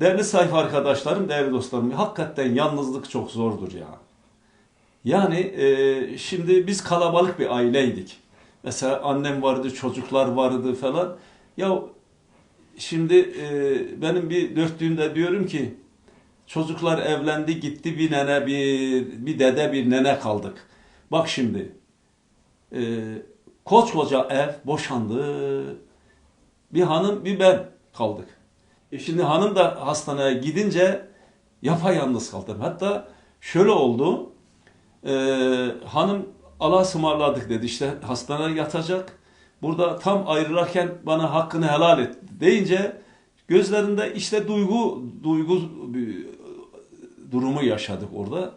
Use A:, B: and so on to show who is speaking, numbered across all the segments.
A: Değerli sayfa arkadaşlarım, değerli dostlarım, hakikaten yalnızlık çok zordur ya. Yani e, şimdi biz kalabalık bir aileydik. Mesela annem vardı, çocuklar vardı falan. Ya şimdi e, benim bir dörtlüğümde diyorum ki çocuklar evlendi gitti bir nene bir bir dede bir nene kaldık. Bak şimdi e, koskoca ev boşandı. Bir hanım bir ben kaldık. E şimdi hanım da hastaneye gidince yapayalnız kaldım. Hatta şöyle oldu. E, hanım Allah'a ısmarladık dedi işte hastaneye yatacak. Burada tam ayrılırken bana hakkını helal et deyince gözlerinde işte duygu duygu bir durumu yaşadık orada.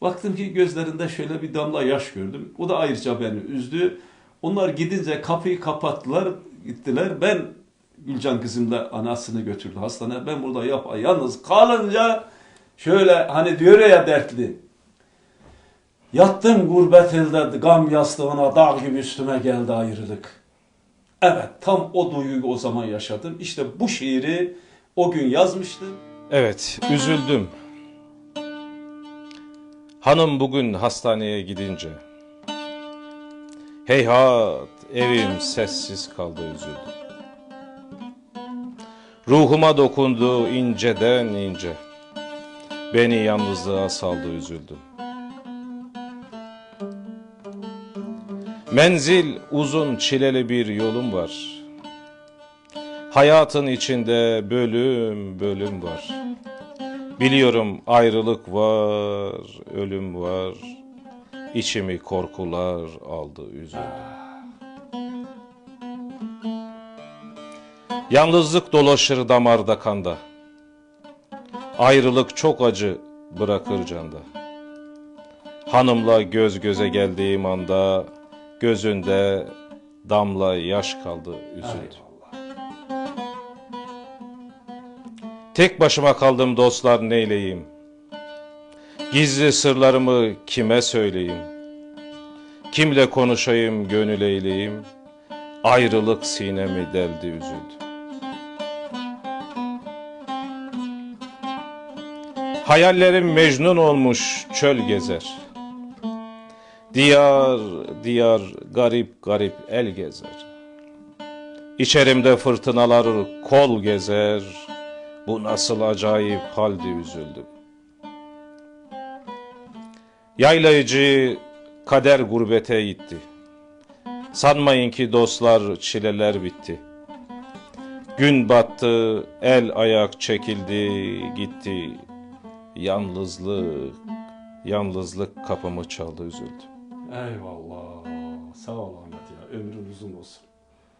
A: Baktım ki gözlerinde şöyle bir damla yaş gördüm. O da ayrıca beni üzdü. Onlar gidince kapıyı kapattılar, gittiler. Ben Gülcan kızımla anasını götürdü hastaneye. Ben burada yap yalnız kalınca şöyle hani diyor ya dertli. Yattım gurbet elde gam yastığına dağ gibi üstüme geldi ayrılık. Evet tam o duyguyu o zaman yaşadım. İşte bu şiiri o gün yazmıştım.
B: Evet, üzüldüm. Hanım bugün hastaneye gidince. Heyhat, evim sessiz kaldı üzüldüm. Ruhuma dokundu inceden ince. Beni yalnızlığa saldı üzüldüm. Menzil uzun çileli bir yolum var. Hayatın içinde bölüm bölüm var. Biliyorum ayrılık var, ölüm var. İçimi korkular aldı üzüldüm. Yalnızlık dolaşır damarda kanda. Ayrılık çok acı bırakır canda. Hanımla göz göze geldiğim anda gözünde damla yaş kaldı üzüldüm. Tek başıma kaldım dostlar neyleyim? Gizli sırlarımı kime söyleyeyim? Kimle konuşayım gönül eyleyim? Ayrılık sinemi deldi üzüldü. Hayallerim mecnun olmuş çöl gezer. Diyar diyar garip garip el gezer. İçerimde fırtınalar kol gezer. Bu nasıl acayip haldi üzüldüm. Yaylayıcı kader gurbete gitti. Sanmayın ki dostlar çileler bitti. Gün battı, el ayak çekildi, gitti. Yalnızlık, yalnızlık kapımı çaldı üzüldüm.
A: Eyvallah. Sağ ol Ahmet ya. Ömrün uzun olsun.